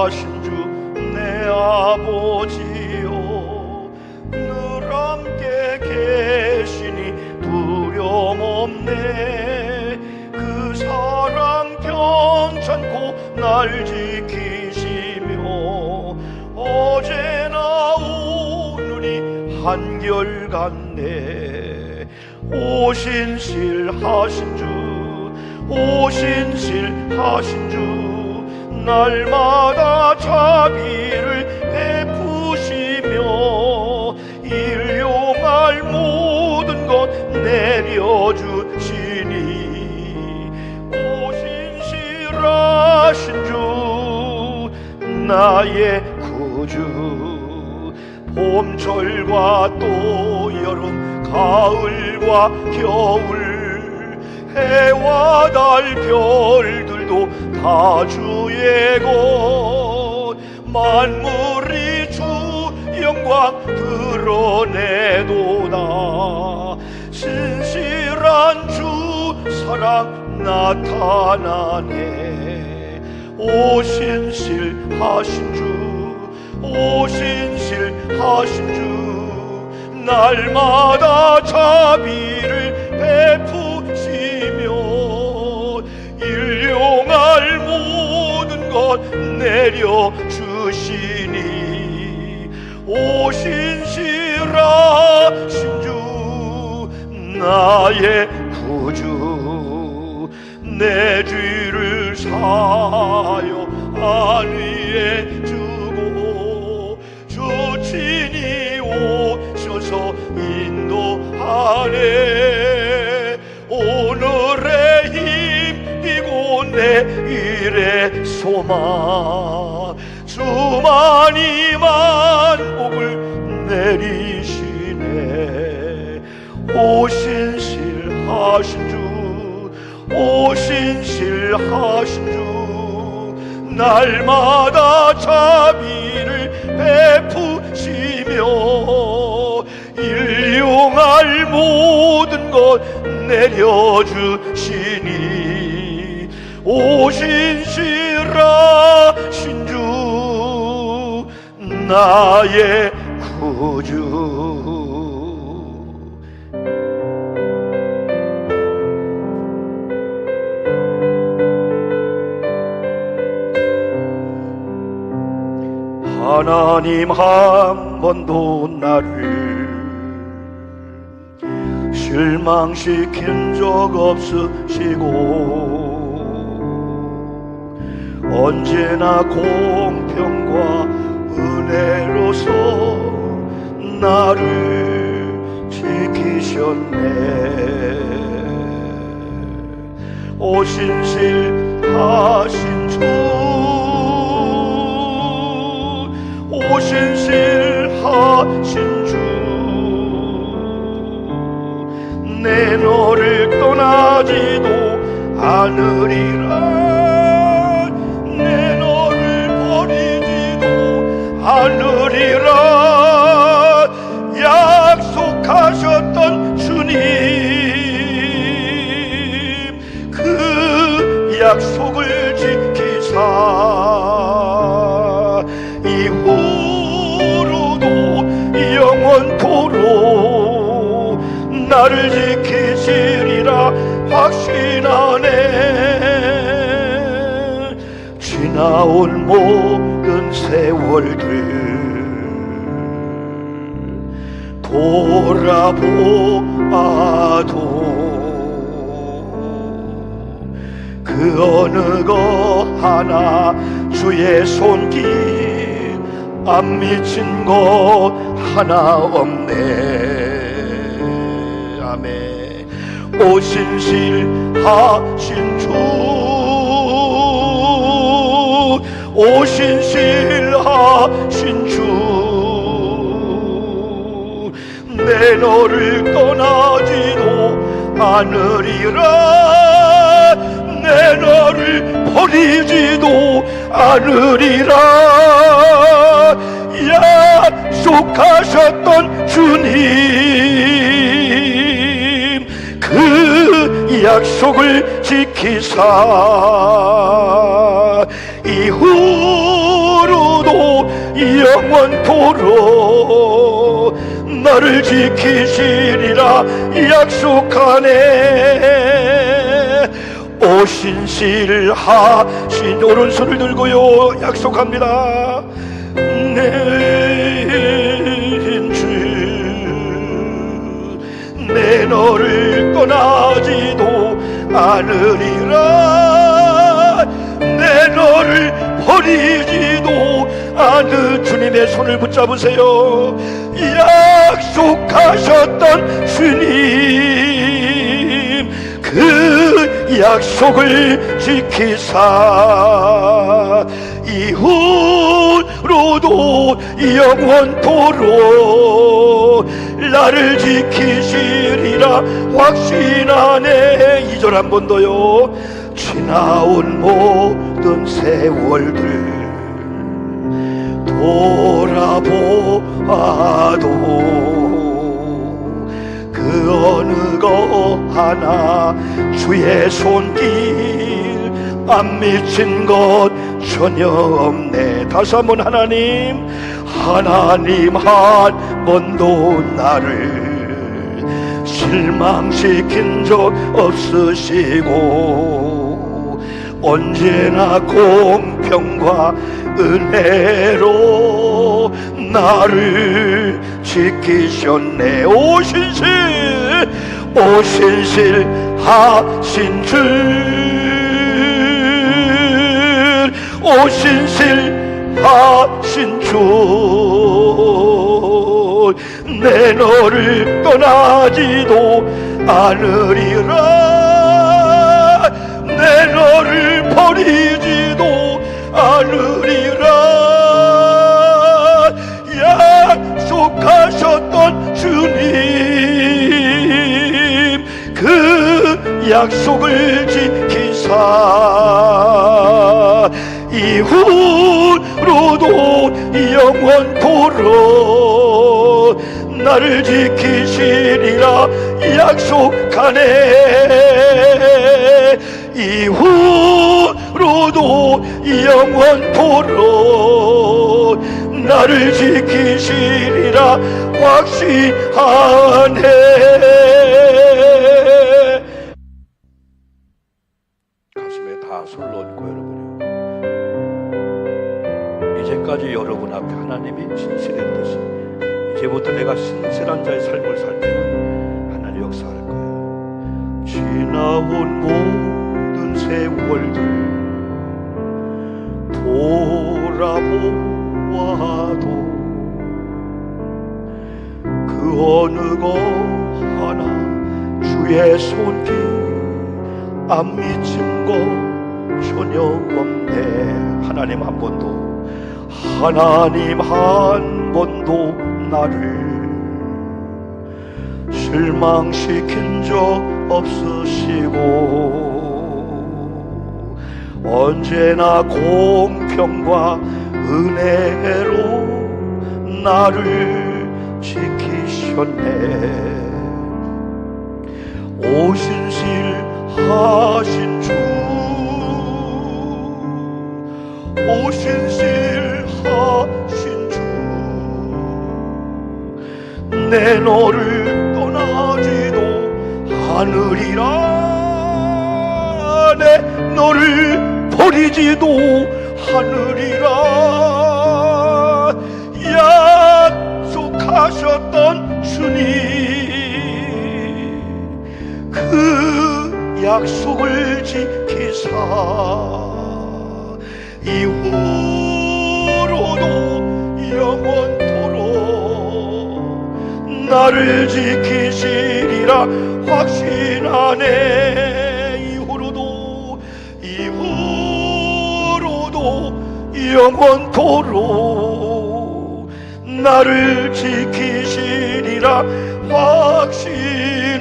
하신 주 내 아버지요. 늘 함께 계시니 두려움 없네. 그 사랑 편찮고 날 지키시며 어제나 오늘이 한결같네. 오신실 하신 주 오신실 하신 주 날마다 자비를 베푸시며 일용할 모든 것 내려주시니 오신실하신 주 나의 구주 봄철과 또 여름 가을과 겨울 해와 달 별들 도 다 주의 것 만물이 주 영광 드러내도다. 신실한 주 사랑 나타나네. 오신실 하신 주 오신실 하신 주. 날마다 자비를 나의 구주 내 죄를 사여 안 위에 주고 주 친히 오셔서 인도하네. 오늘의 힘 이고 내 일의 소망 하신 주 날마다 자비를 베푸시며 일용할 모든 것 내려주시니 오신실하신 주 나의 구주 하나님 한 번도 나를 실망시킨 적 없으시고 언제나 공평과 은혜로서 나를 지키셨네. 오신실 하신 주 않으리라 내 너를 버리지도 않으리라. 약속하셨던 주님 그 약속을 지키사 이후로도 영원토록 나를 지키시리라 확신하네. 지나온 모든 세월들 돌아보아도 그 어느 거 하나 주의 손길 안 미친 것 하나 없네. 아멘 오신실 하신 주. 오신실 하신 주. 내 너를 떠나지도 않으리라. 내 너를 버리지도 않으리라 지키사. 이후 영원토록 나를 지키시리라 약속하네. 오신실하신 오른손을 들고요. 약속합니다. 내주내 너를 떠나지도 않으리라 내 너를 버리지도 않은 주님의 손을 붙잡으세요. 약속하셨던 주님 그 약속을 지키사 이후로도 영원토록 나를 지키시리라. 확신하네. 이절 한 번 더요. 지나온 모든 세월들 돌아보아도 그 어느 거 하나 주의 손길 안 미친 것 전혀 없네. 다시 한번 하나님 하나님 한 번도 나를 실망시킨 적 없으시고 언제나 공평과 은혜로 나를 지키셨네. 오신실 오신실 하신 줄 오신실 하 신 줄내 너를 떠나지도 않으리라. 내 너를 버리지도 않으리라. 약속하셨던 주님 그 약속을 지키사 이 후로도 영원토록 나를 지키시리라 약속하네. 이후로도 영원토록 나를 지키시리라 확신하네. 가슴에 다 얹고 이제까지 여러분 앞에 하나님이 진실했듯이 이제부터 내가 신실한 자의 삶을 살면은 하나님 역사할 거예요. 지나온 모든 세월들 돌아보아도 그 어느 거 하나 주의 손길 안 미친 거 전혀 없네. 하나님 한 번도 하나님 한 번도 나를 실망시킨 적 없으시고 언제나 공평과 은혜로 나를 지키셨네. 오신실 하신 주 오신실 내 너를 떠나지도 않으리라. 내 너를 버리지도 않으리라. 약속하셨던 주님 그 약속을 지키사 이후로도 영원토록 나를 지키시리라. 확신하네 이후로도 이후로도 영원토록 나를 지키시리라. 확신하네